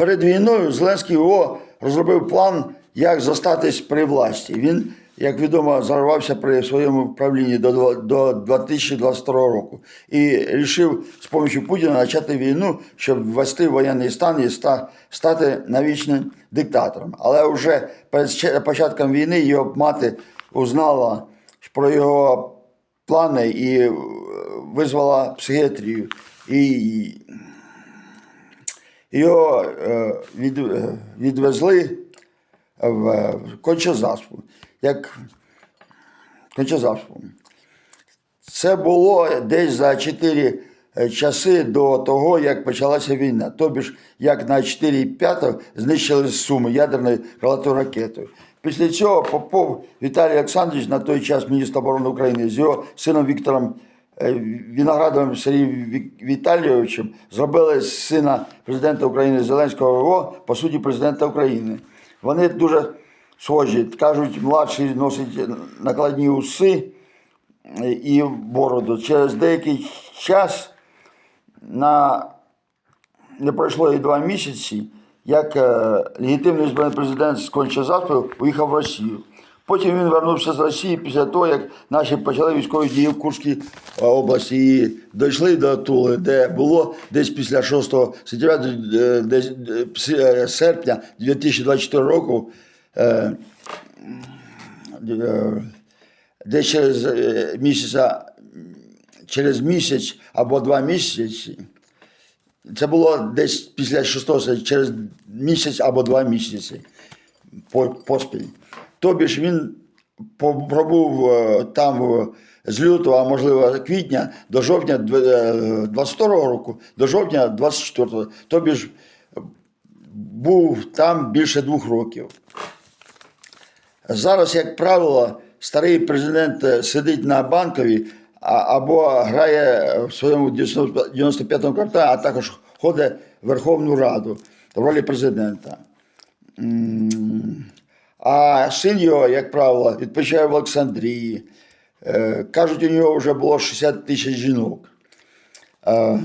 Перед війною Зеленський ООО розробив план, як зостатись при власті. Він, як відомо, зарвався при своєму правлінні до, 2022 року і рішив з допомогою Путіна почати війну, щоб ввести воєнний стан і стати навічним диктатором. Але вже перед початком війни його мати узнала про його плани і визвала психіатрію. І його е, від, е, відвезли в е, Кончезаспу. Як Кончезаспу. Це було десь за 4 часи до того, як почалася війна. Тобі як на 4,5 знищили Суми ядерною крилатою ракетою. Після цього Попов Віталій Олександрович, на той час міністр оборони України, з його сином Віктором Віноградовим Сергієм Ві- Віталійовичем зробили сина президента України Зеленського ВО, по суті, президента України. Вони дуже схожі. Кажуть, младший носить накладні уси і бороду. Через деякий час на не пройшло і два місяці, як е, легітимний президент з Кончезаспи уїхав в Росію. Потім він вернувся з Росії після того, як наші почали військові дії в Курській е, області і дійшли до Тули, де було десь після 6 сентября, е, е, серпня 2024 року. десь через місяця, через місяць або два місяці. Це було десь після 6 серпня, через місяць або два місяці поспіль. Тобі ж він пробув е, там е, з лютого, а можливо квітня до жовтня 22 року, до жовтня 24-го. Тобі ж був там більше двох років. Зараз, як правило, старий президент е, сидить на банковій або грає в своєму 95-му кварталі, а також ходить в Верховну Раду в ролі президента. А його, як правило, відпочиває в Олександрії. Е, Кажуть, у нього вже було 60 тисяч жінок. Е,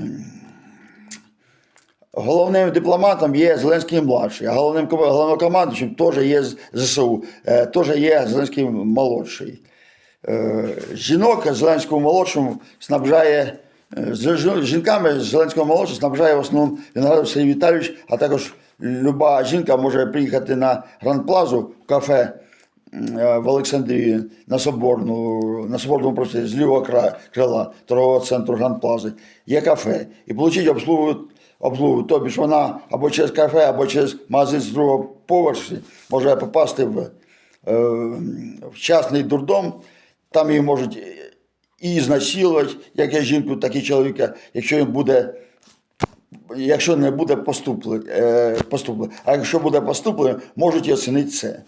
Головним дипломатом є Зеленський младший, а головним головнокомандуючим теж є ЗСУ, е, теж є Зеленський молодший. Жінок Зеленського молодшому снабжає з жінками Зеленського молодшого снабжає в основному Виноградов Сергій Віталійович, а також люба жінка може приїхати на Гранд-Плазу в кафе е, в Олександрії на Соборну, на Соборному проспекті з лівого крила торгового центру Гранд-Плази. Є кафе. І отримати обслугу, обслугу. Тобі вона або через кафе, або через магазин з другого поверху може попасти в, е, частний дурдом. Там її можуть і знасилувати, як і жінку, так і чоловіка, якщо він буде якщо не буде поступлення, поступлення. А якщо буде поступлення, можуть і оцінити це.